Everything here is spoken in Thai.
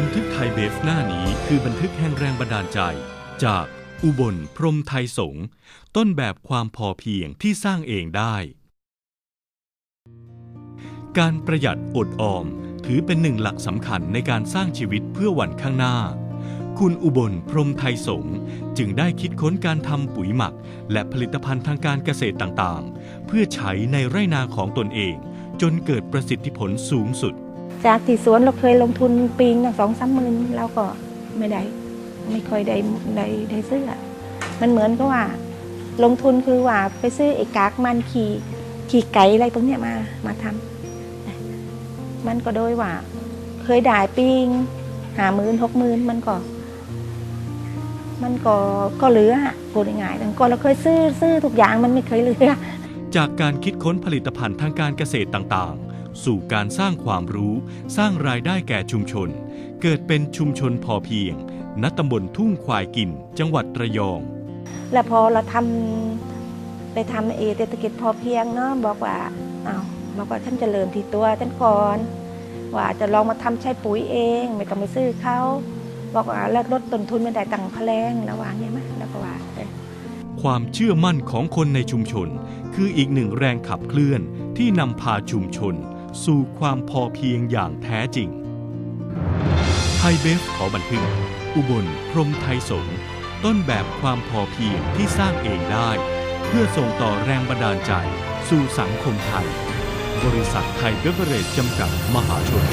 บันทึกไทยเบฟหน้านี้คือบันทึกแห่งแรงบันดาลใจ จากอุบลพรมไทยสงต้นแบบความพอเพียงที่สร้างเองได้ การประหยัดอดออมถือเป็นหนึ่งหลักสำคัญในการสร้างชีวิตเพื่อวันข้างหน้า คุณอุบลพรมไทยสงจึงได้คิดค้นการทำปุ๋ยหมัก และผลิตภัณฑ์ทางการเกษตรต่างๆ เพื่อใช้ในไร่นาของตนเอง จนเกิดประสิทธิผลสูงสุด จากที่สวนเราเคยลงทุนปีงสองสามหมื่นเราก็ไม่ได้ ไม่ค่อยได้ได้ได้ซื้ออะมันเหมือนกับว่า ลงทุนคือว่าไปซื้อไอ้กากมันขี่ขี่ไก่อะไรตรงเนี้ยมามาทำมันก็โดยว่า เคยได้ปีงหาหมื่นหกหมื่นมันก็ มันก็ก็เหลือพูดง่ายๆแต่ก่อนเราเคยซื้อซื้อทุกอย่างมันไม่เคยเหลือ จากการคิดค้นผลิตภัณฑ์ทางการเกษตรต่างๆ สู่การสร้างความรู้ สร้างรายได้แก่ชุมชน เกิดเป็นชุมชนพอเพียง ณตำบลทุ่งควายกิน จังหวัดระยอง แล้วพอเราทำไปทำเอเศรษฐกิจพอเพียงเนาะบอกว่าเอาวบอกว่าฉันจะเริ่มที่ตัวฉันก่อน ว่าจะลองมาทำใช้ปุ๋ยเอง ไม่ต้องไปซื้อเขาบอกว่าแล้วลดต้นทุนไม่ได้ตังค์พะแรงแล้วว่าเนี่ยไหมแล้วก็ว่าเออความเชื่อมั่นของคนในชุมชน คืออีกหนึ่งแรงขับเคลื่อนที่นำพาชุมชน สู่ความพอเพียงอย่างแท้จริง ไทยเบฟขอบันทึก อุบลพรหมไทยสงฆ์ต้นแบบความพอเพียงที่สร้างเองได้ เพื่อส่งต่อแรงบันดาลใจ สู่สังคมไทย บริษัทไทยเบเวอเรจจำกัดมหาชน